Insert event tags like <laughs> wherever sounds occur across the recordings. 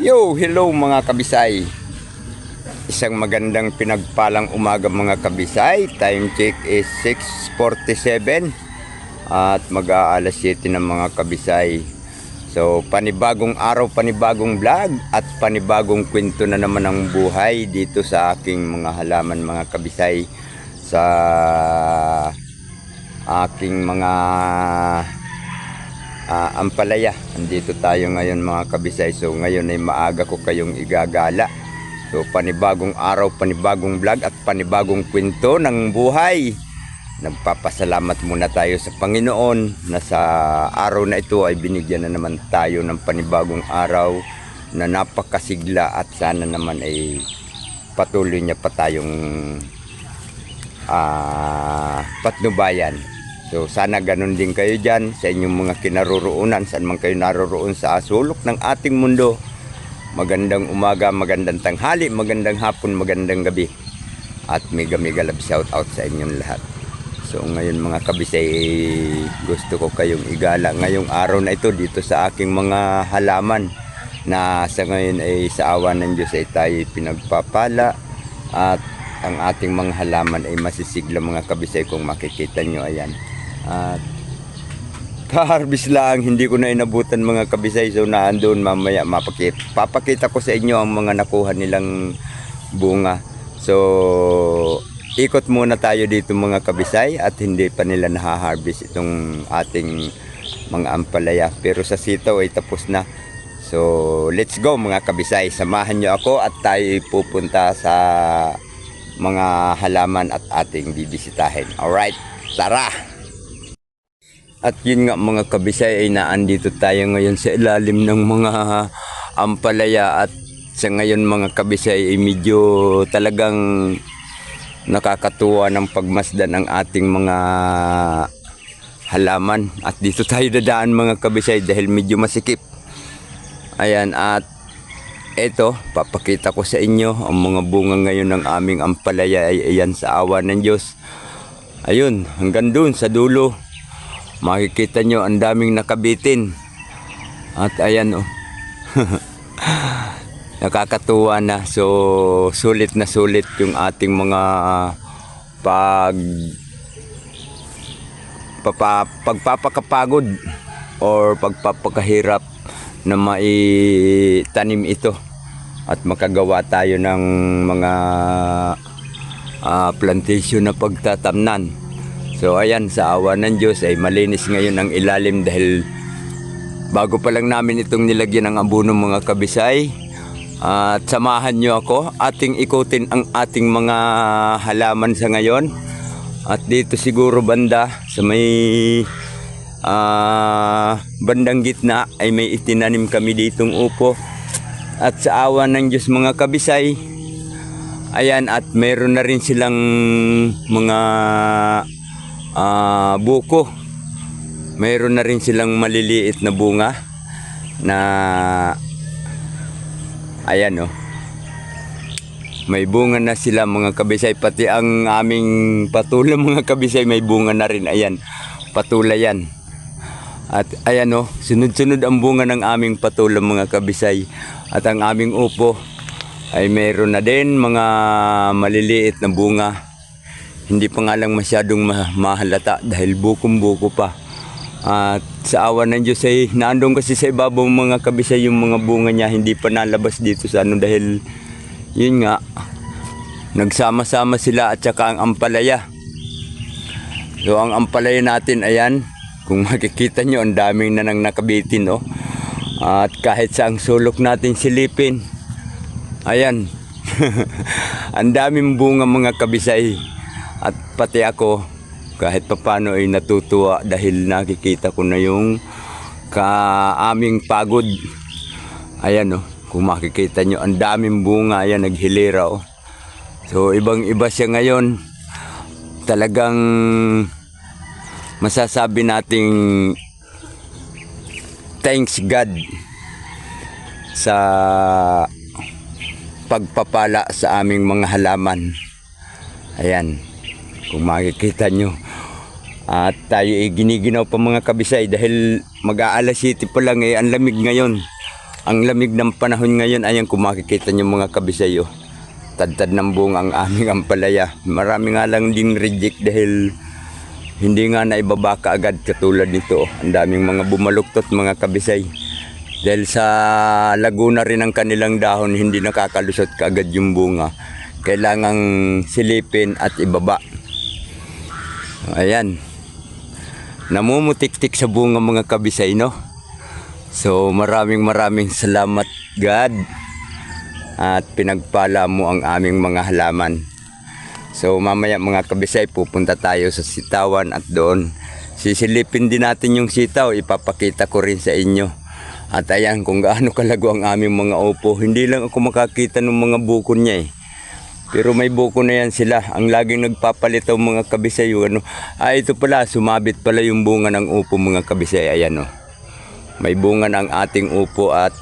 Yo, hello mga kabisay. Isang magandang pinagpalang umaga mga kabisay. Time check is 6.47 at mag-aalas 7 ng mga kabisay. So, panibagong araw, panibagong vlog at panibagong kwento na naman ang buhay dito sa aking mga halaman mga kabisay sa aking mga ah, ampalaya. Andito tayo ngayon mga kabisay. So ngayon ay maaga ko kayong igagala. So panibagong araw, panibagong vlog at panibagong kwento ng buhay. Nagpapasalamat muna tayo sa Panginoon na sa araw na ito ay binigyan na naman tayo ng panibagong araw na napakasigla at sana naman ay patuloy niya pa tayong ah, patnubayan. So sana ganun din kayo dyan sa inyong mga kinaroroonan saan man kayo naroroon sa sulok ng ating mundo. Magandang umaga, magandang tanghali, magandang hapon, magandang gabi. At mega mega love shout out sa inyong lahat. So ngayon mga kabisay, gusto ko kayong igala ngayong araw na ito dito sa aking mga halaman na sa ngayon ay sa awa ng Diyos ay tayo pinagpapala at ang ating mga halaman ay masisigla mga kabisay kung makikita nyo ayan at ka-harvest lang hindi ko na inabutan mga kabisay. So naandun mamaya mapakita papakita ko sa inyo ang mga nakuha nilang bunga. So ikot muna tayo dito mga kabisay at hindi pa nila nahaharvest itong ating mga ampalaya. Pero sa sitaw ay tapos na. So let's go mga kabisay. Samahan nyo ako at tayo pupunta sa mga halaman at ating bibisitahin. Alright tara at yun nga mga kabisay ay naandito tayo ngayon sa ilalim ng mga ampalaya. At sa ngayon mga kabisay ay medyo talagang nakakatuwa ng pagmasdan ang ating mga halaman. At dito tayo dadaan mga kabisay dahil medyo masikip. Ayan at eto papakita ko sa inyo ang mga bunga ngayon ng aming ampalaya ay ayan sa awa ng Diyos. Ayun hanggang dun sa dulo makikita nyo ang daming nakabitin. At ayan oh. <laughs> Nakakatuwa na. So sulit na sulit yung ating mga pag papa, pagpapakapagod or pagpapakahirap na maitanim ito at makagawa tayo ng mga ah, plantation na pagtatamnan So ayan, sa awa ng Diyos ay malinis ngayon ang ilalim dahil bago pa lang namin itong nilagyan ng abono mga kabisay. At samahan nyo ako, ating ikutin ang ating mga halaman sa ngayon. At dito siguro banda sa may ah, bandang gitna ay may itinanim kami ditong upo. At sa awa ng Diyos mga kabisay, ayan at meron na rin silang mga ah buko. Mayroon na rin silang maliliit na bunga na ayan oh. May bunga na sila mga kabisay pati ang aming patula <laughs> mga kabisay may bunga na rin ayan. Patula yan. At ayan oh, sunod-sunod ang bunga ng aming patula mga kabisay. At ang aming upo ay mayroon na din mga maliliit na bunga hindi pa nga lang masyadong ma- mahalata dahil bukom-buko pa. At sa awa ng Diyos ay naandun kasi sa ibabaw mga kabisay yung mga bunga niya hindi pa nalabas dito sa ano dahil yun nga nagsama-sama sila at saka ang ampalaya. So ang ampalaya natin ayan kung <laughs> makikita nyo ang daming na nang nakabitin oh. At kahit sa ang sulok natin silipin ayan <laughs> ang daming bunga mga kabisay at pati ako kahit papano ay natutuwa dahil nakikita ko na yung kaaming pagod. Ayan oh, kung makikita nyo, ang daming bunga, ayan naghilera oh. So ibang iba siya ngayon. Talagang masasabi nating thanks God sa pagpapala sa aming mga halaman. Ayan kung makikita nyo at tayo ay giniginaw pa mga kabisay dahil mag-aalas city pa lang eh ang lamig ngayon Ang lamig ng panahon ngayon, ayan kung makikita nyo mga kabisay, oh. Tad-tad ng buong ang aming <laughs> ampalaya. Marami nga lang din reject dahil hindi nga naibaba ka agad katulad nito. Ang daming mga bumaluktot mga kabisay. Dahil sa Laguna rin ang kanilang dahon, hindi nakakalusot kaagad yung bunga. Kailangang silipin at ibaba. Ayan. Namumutik-tik sa bunga mga kabisay, no? So maraming maraming salamat God at pinagpala mo ang aming mga halaman. So mamaya mga kabisay pupunta tayo sa sitawan at doon sisilipin din natin yung sitaw ipapakita ko rin sa inyo. At ayan kung gaano kalago ang aming mga upo. Hindi lang ako makakita ng mga buko niya eh. Pero may buko na yan sila. Ang laging nagpapalitaw mga kabisay yung ano. Ah ito pala sumabit pala yung bunga ng upo mga kabisay. Ayan oh. May bunga ng ating upo at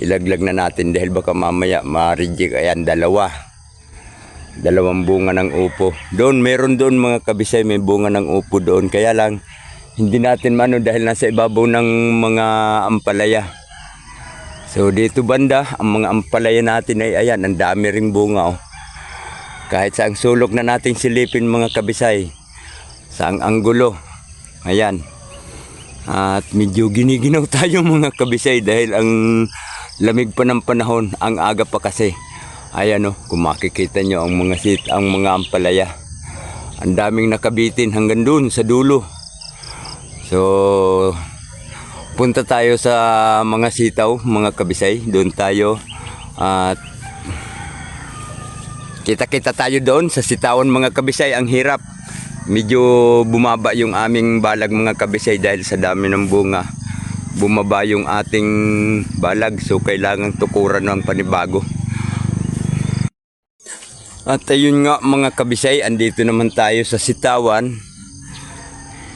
ilaglag na natin dahil baka mamaya ma-reject. Ayan, dalawa. Dalawang bunga ng upo. Doon, meron doon mga kabisay, may bunga ng upo doon. Kaya lang, hindi natin mano dahil nasa ibabaw ng mga ampalaya. So dito banda, ang mga ampalaya natin ay ayan, ang dami ring bunga oh. Kahit sa ang sulok na nating silipin mga kabisay, sa ang anggulo. Ayan. At medyo giniginaw <laughs> tayo mga kabisay dahil ang lamig pa ng panahon, ang aga pa kasi. Ayan oh, kung makikita nyo ang mga sit, ang mga ampalaya. Ang daming nakabitin hanggang dun sa dulo. So, punta tayo sa mga sitaw, mga kabisay. Doon tayo. At kita-kita tayo doon sa sitawan mga kabisay. Ang hirap. Medyo bumaba yung aming balag mga kabisay dahil sa dami ng bunga. Bumaba yung ating balag so kailangan tukuran ng panibago. At ayun nga mga kabisay, andito naman tayo sa sitawan.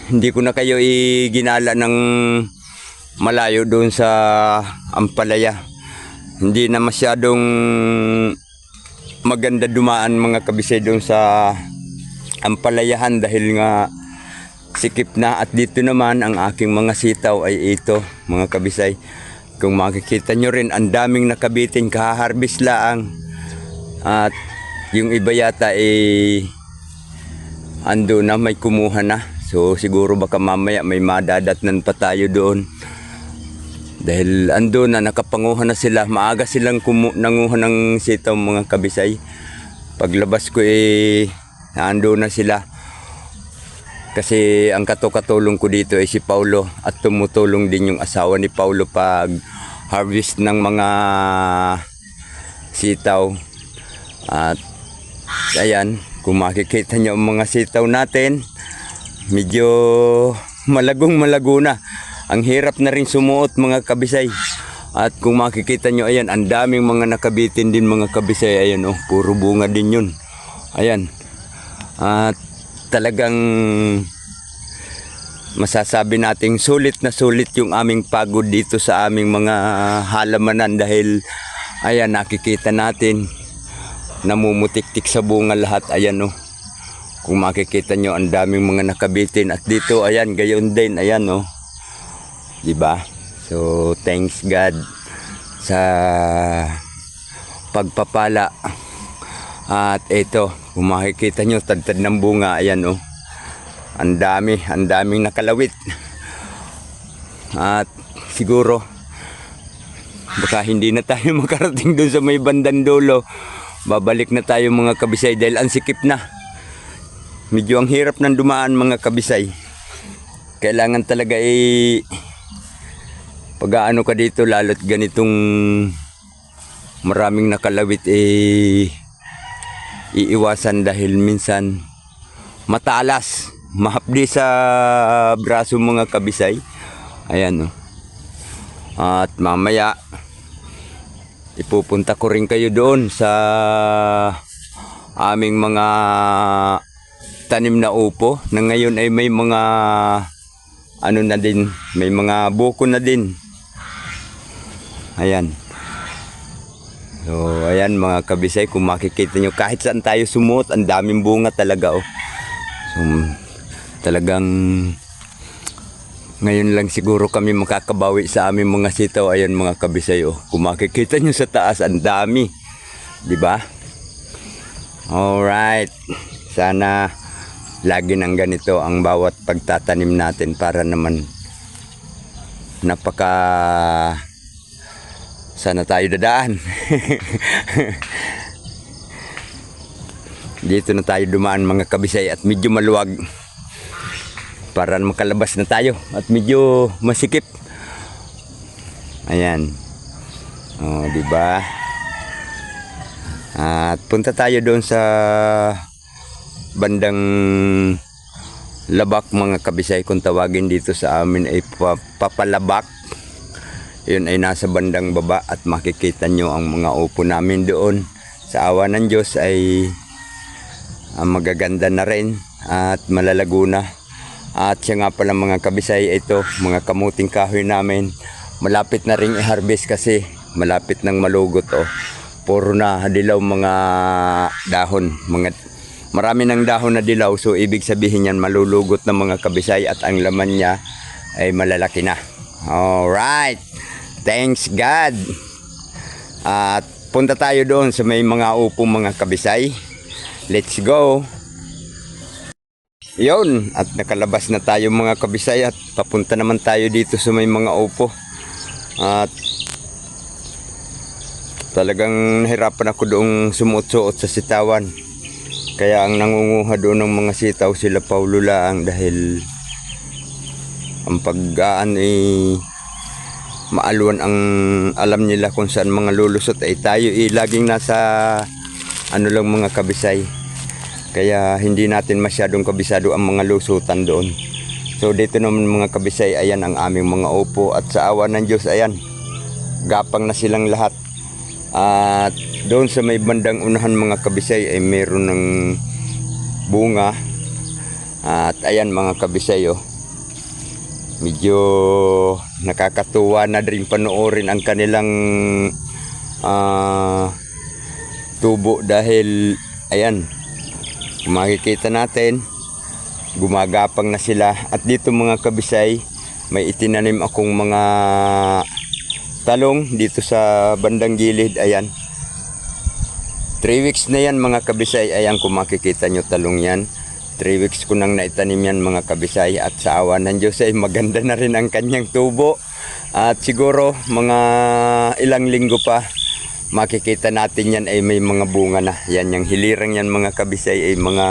Hindi ko na kayo iginala ng malayo doon sa Ampalaya. Hindi na masyadong maganda dumaan mga kabisay doon sa Ampalayahan dahil nga sikip na at dito naman ang aking mga sitaw ay ito mga kabisay. Kung makikita nyo rin ang daming nakabitin kahaharbis laang at yung iba yata eh ando na may kumuha na. So siguro baka mamaya may madadatnan pa tayo doon. Dahil ando na nakapanguha na sila. Maaga silang kumu- nanguha ng sitaw mga kabisay. Paglabas ko eh ando na sila. Kasi ang katukatulong ko dito ay si Paulo at tumutulong din yung asawa ni Paulo pag harvest ng mga sitaw. At ayan, kung makikita nyo ang mga sitaw natin, medyo malagong malago na. Ang hirap na rin sumuot mga kabisay. At kung makikita nyo, ayan, ang daming mga nakabitin din mga kabisay. Ayan, oh, puro bunga din yun. Ayan. At talagang masasabi nating sulit na sulit yung aming pagod dito sa aming mga halamanan dahil ayan nakikita natin namumutik-tik sa bunga lahat ayan oh kung makikita nyo ang daming mga nakabitin at dito ayan gayon din ayan oh di ba so thanks God sa pagpapala. At ito kung makikita nyo tadtad ng bunga ayan oh. Ang dami ang daming nakalawit. At siguro baka hindi na tayo <laughs> makarating doon sa may bandang dulo. Babalik na tayo mga kabisay dahil ang sikip na. Medyo ang hirap ng dumaan mga kabisay. Kailangan talaga eh pag-aano ka dito lalo't ganitong maraming nakalawit eh iiwasan dahil minsan matalas mahapdi sa braso mga kabisay ayan oh. at mamaya ipupunta ko rin kayo doon sa aming mga tanim na upo na ngayon ay may mga ano na din may mga buko na din ayan so ayan mga kabisay kung makikita nyo kahit saan tayo sumuot ang daming bunga talaga oh so talagang Ngayon lang siguro kami makakabawi sa aming mga sitaw. Ayan mga kabisay, oh. Kung makikita nyo sa taas, ang dami. Ba? Alright. Sana lagi nang ganito ang bawat pagtatanim natin para naman napaka sana tayo dadaan. Dito na tayo dumaan mga kabisay at medyo maluwag para makalabas na tayo at medyo masikip. Ayan. Oh, di ba? At punta tayo doon sa bandang Labak mga kabisay kung tawagin dito sa amin ay pa- papalabak. Yun ay nasa bandang baba at makikita nyo ang mga upo namin doon. Sa awa ng Diyos ay ah, magaganda na rin at malalago na. At siya nga pala mga kabisay ito, mga kamuting kahoy namin. Malapit na ring i-harvest kasi malapit nang malugot oh. Puro na dilaw mga dahon, mga marami ng dahon na dilaw so ibig sabihin yan malulugot ng mga kabisay at ang laman niya ay malalaki na. Alright. Thanks God. At punta tayo doon sa may mga upo mga kabisay. Let's go. Yun, at nakalabas na tayo mga kabisay at papunta naman tayo dito sa may mga upo. At talagang nahirapan ako doong sumuot-suot sa sitawan. Kaya ang nangunguha doon ng mga sitaw sila Paulo Laang dahil ang paggaan ay maalwan ang alam nila kung saan mga lulusot ay tayo ay laging nasa ano lang mga kabisay. Kaya hindi natin masyadong kabisado ang mga lusutan doon. So dito naman mga kabisay, ayan ang aming mga upo at sa awa ng Diyos, ayan, gapang na silang lahat. At doon sa may bandang unahan mga kabisay ay meron ng bunga. At ayan mga kabisay, oh, medyo nakakatuwa na rin panoorin ang kanilang ah, tubo dahil ayan makikita natin gumagapang na sila. At dito mga kabisay may itinanim akong mga talong dito sa bandang gilid. Ayan. 3 weeks na yan mga kabisay. Ayan kung makikita nyo talong yan 3 weeks ko nang naitanim yan mga kabisay at sa awa ng Diyos ay maganda na rin ang kanyang tubo at siguro mga ilang linggo pa makikita natin yan ay may mga bunga na. Yan yung hilirang yan mga kabisay ay mga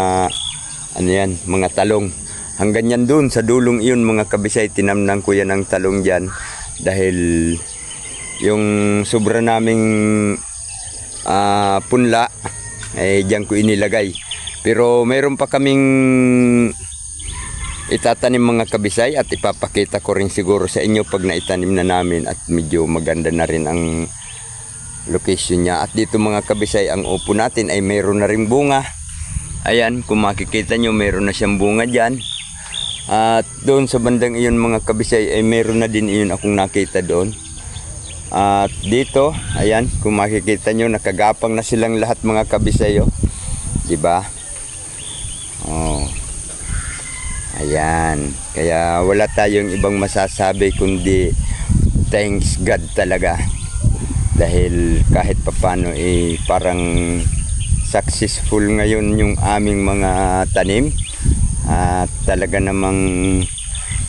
ano yan, mga talong. Hanggang yan dun sa dulong iyon mga kabisay tinamnan ko yan ang talong dyan dahil yung sobra naming ah, punla ay diyan ko inilagay. Pero mayroon pa kaming itatanim mga kabisay at ipapakita ko rin siguro sa inyo pag naitanim na namin at medyo maganda na rin ang location niya. At dito mga kabisay, ang upo natin ay mayroon na ring bunga. Ayan, kung makikita nyo, mayroon na siyang bunga dyan. At doon sa bandang iyon mga kabisay, ay mayroon na din iyon akong nakita doon. At dito, ayan, kung makikita nyo, nakagapang na silang lahat mga kabisay. Oh. Diba? Oh. Ayan. Kaya wala tayong ibang masasabi kundi thanks God talaga dahil kahit papano eh parang successful ngayon yung aming mga tanim at talaga namang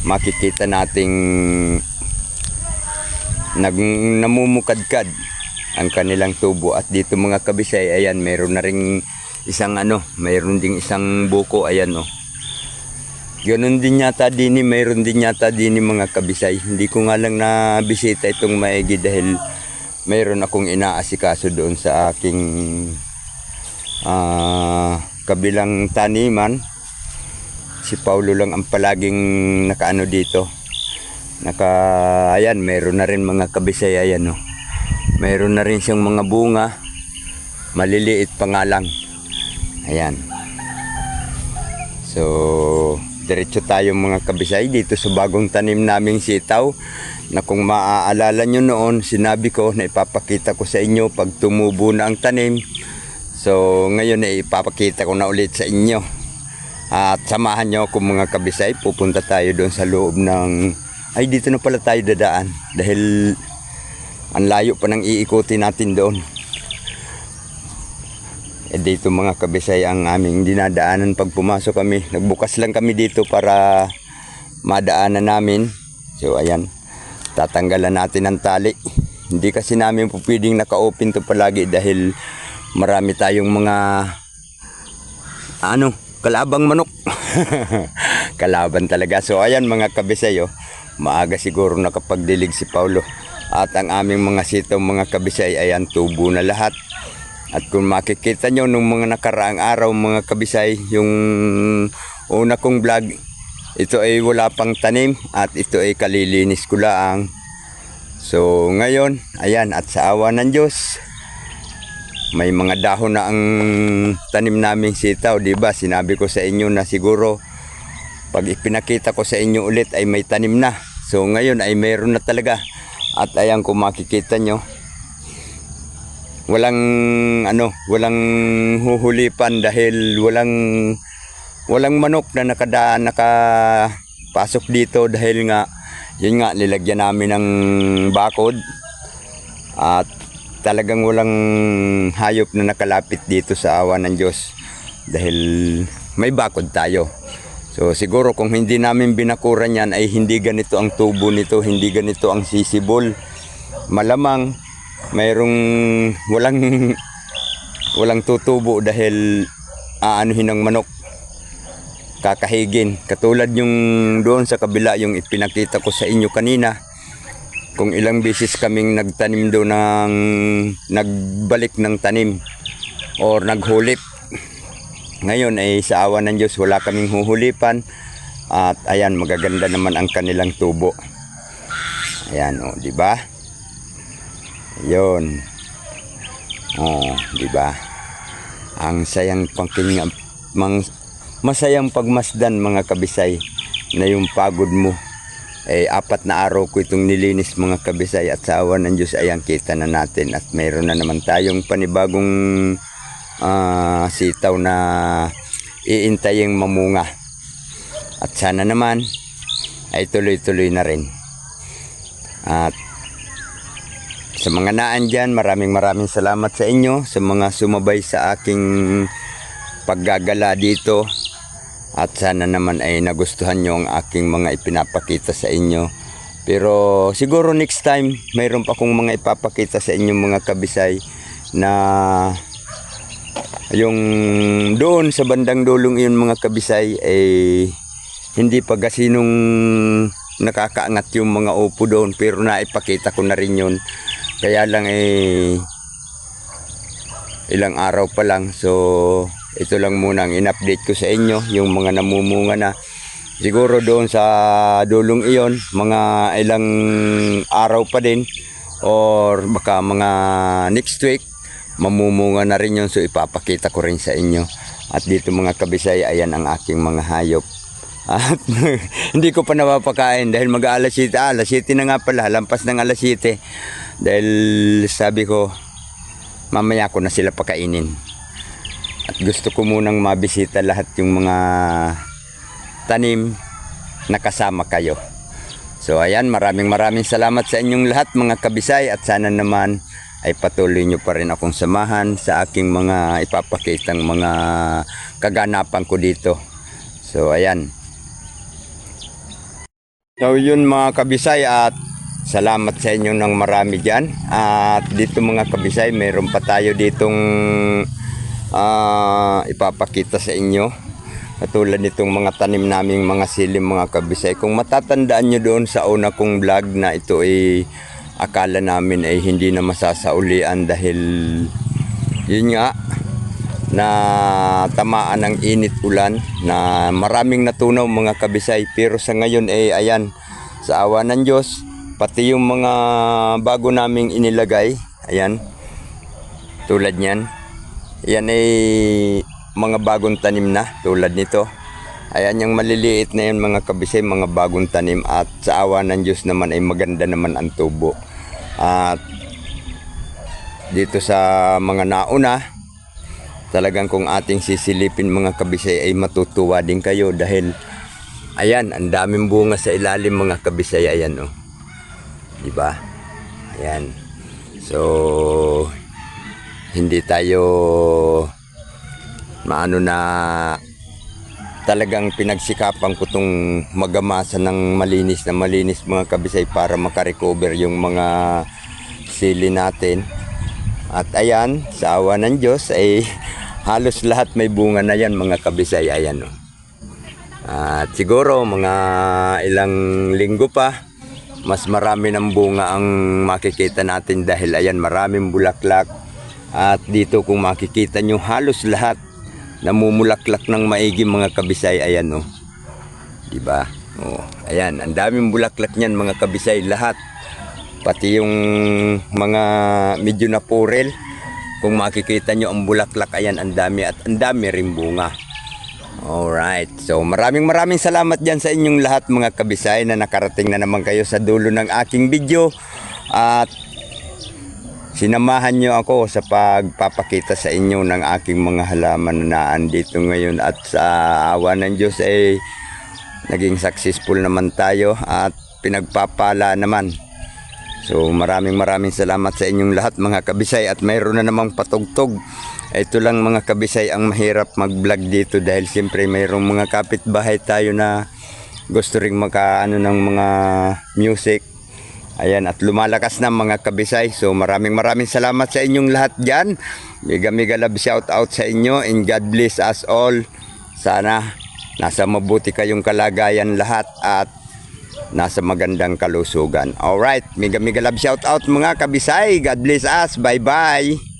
makikita nating nag namumukadkad ang kanilang tubo at dito mga kabisay ayan meron na ring isang ano meron ding isang buko ayan oh Ganon din yata din mayroon din yata din mga kabisay. Hindi ko nga lang na bisita itong maigi dahil mayroon akong inaasikaso doon sa aking ah, kabilang taniman. Si Paulo lang ang palaging nakaano dito. Naka, ayan, mayroon na rin mga kabisay, ayan no. Mayroon na rin siyang mga bunga. Maliliit pa nga lang. Ayan. So, diretso tayo mga kabisay dito sa bagong tanim naming sitaw na kung maaalala nyo noon, sinabi ko na ipapakita ko sa inyo pag tumubo na ang tanim. So, ngayon ay ipapakita ko na ulit sa inyo. At samahan nyo ako mga kabisay, pupunta tayo doon sa loob ng ay dito na pala tayo dadaan dahil ang layo pa nang iikutin natin doon. Eh dito mga kabisay ang aming dinadaanan pag pumasok kami. Nagbukas lang kami dito para madaanan namin. So ayan, tatanggalan natin ang tali. Hindi kasi namin po pwedeng naka-open to palagi dahil marami tayong mga ano, kalabang manok. <laughs> Kalaban talaga. So ayan mga kabisay oh, maaga siguro nakapagdilig si Paulo. At ang aming mga sitaw mga kabisay ayan tubo na lahat. At kung makikita nyo nung mga nakaraang araw mga kabisay, yung una kong vlog, ito ay wala pang tanim at ito ay kalilinis ko lang. So ngayon, ayan at sa awa ng Diyos, may mga dahon na ang tanim naming sitaw, di ba? Sinabi ko sa inyo na siguro pag ipinakita ko sa inyo ulit ay may tanim na. So ngayon ay mayroon na talaga. At ayan kung makikita nyo, walang ano, walang huhulipan dahil walang walang manok na nakadaan nakapasok dito dahil nga yun nga nilagyan namin ng bakod at talagang walang hayop na nakalapit dito sa awa ng Diyos dahil may bakod tayo. So siguro kung hindi namin binakuran yan ay hindi ganito ang tubo nito, hindi ganito ang sisibol. Malamang mayroong walang walang tutubo dahil aanuhin ng manok. Kakahigin. Katulad yung doon sa kabila yung ipinakita ko sa inyo kanina kung ilang beses kaming nagtanim doon ng nagbalik ng tanim or naghulip. Ngayon ay sa awa ng Diyos wala kaming huhulipan at ayan magaganda naman ang kanilang tubo. Ayan o di ba yon oh di ba? Ang sayang pangking mang, masayang pagmasdan mga kabisay na yung pagod mo. Eh apat na araw ko itong nilinis mga kabisay at sa awa ng Diyos ayan kita na natin. At mayroon na naman tayong panibagong ah, sitaw na iintaying mamunga. At sana naman ay tuloy-tuloy na rin. At sa mga naan dyan, maraming maraming salamat sa inyo sa mga sumabay sa aking paggagala dito at sana naman ay nagustuhan nyo ang aking mga ipinapakita sa inyo. Pero siguro next time, mayroon pa akong mga ipapakita sa inyo mga kabisay na yung doon sa bandang dulong iyon mga kabisay ay hindi pa gasinong nakakaangat yung mga upo doon pero naipakita ko na rin yun. Kaya lang eh ilang araw pa lang. So ito lang muna ang in-update ko sa inyo yung mga namumunga na. Siguro doon sa dulong iyon mga ilang araw pa din. Or baka mga next week mamumunga na rin yun. So ipapakita ko rin sa inyo. At dito mga kabisay ayan ang aking mga hayop at <laughs> hindi ko pa napapakain dahil mag alas 7 ah, alas 7 na nga pala lampas ng alas 7 dahil sabi ko mamaya ko na sila pakainin at gusto ko munang mabisita lahat yung mga tanim na kasama kayo. So ayan, maraming maraming salamat sa inyong lahat mga kabisay at sana naman ay patuloy nyo pa rin akong samahan sa aking mga ipapakitang mga kaganapan ko dito. So ayan. So yun mga kabisay at salamat sa inyo ng marami dyan. At dito mga kabisay, mayroon pa tayo ditong ah, ipapakita sa inyo. Katulad nitong mga tanim naming mga silim mga kabisay. Kung matatandaan nyo doon sa una kong vlog na ito ay akala namin ay hindi na masasaulian dahil yun nga na tamaan ng init ulan na maraming natunaw mga kabisay. Pero sa ngayon ay ayan sa awa ng Diyos pati yung mga bago naming inilagay ayan tulad niyan yan ay mga bagong tanim na tulad nito. Ayan yung maliliit na yun mga kabisay mga bagong tanim. At sa awa ng Diyos naman ay maganda naman ang tubo. At dito sa mga nauna talagang kung ating sisilipin mga kabisay ay matutuwa din kayo dahil Ayan, ang daming bunga sa ilalim mga kabisay. Ayan, oh. Di ba? Ayan. So, hindi tayo maano na talagang pinagsikapan ko tong magamasa ng malinis na malinis mga kabisay para makarecover yung mga sili natin. At ayan, sa awa ng Diyos ay halos lahat may bunga na yan mga kabisay. Ayan o. At siguro mga ilang linggo pa, mas marami ng bunga ang makikita natin dahil ayan maraming bulaklak. At dito kung makikita nyo halos lahat namumulaklak ng maigi mga kabisay ayan oh. 'Di ba? Oh, ayan, ang daming bulaklak niyan mga kabisay lahat. Pati yung mga medyo na purel. Kung makikita nyo ang bulaklak ayan ang dami at ang dami ring bunga. Alright, so maraming maraming salamat dyan sa inyong lahat mga kabisay na nakarating na naman kayo sa dulo ng aking video. At sinamahan nyo ako sa pagpapakita sa inyo ng aking mga halaman na andito ngayon at sa awa ng Diyos ay naging successful naman tayo at pinagpapala naman. So maraming maraming salamat sa inyong lahat mga kabisay at mayroon na namang patugtog. Ito lang mga kabisay ang mahirap mag-vlog dito dahil siyempre mayroong mga kapitbahay tayo na gusto ring makaano ng mga music. Ayan, at lumalakas na mga kabisay. So maraming maraming salamat sa inyong lahat dyan. Mega mega love shout out sa inyo and God bless us all. Sana nasa mabuti kayong kalagayan lahat at nasa magandang kalusugan. Alright, mega mega love shout out mga kabisay. God bless us. Bye bye.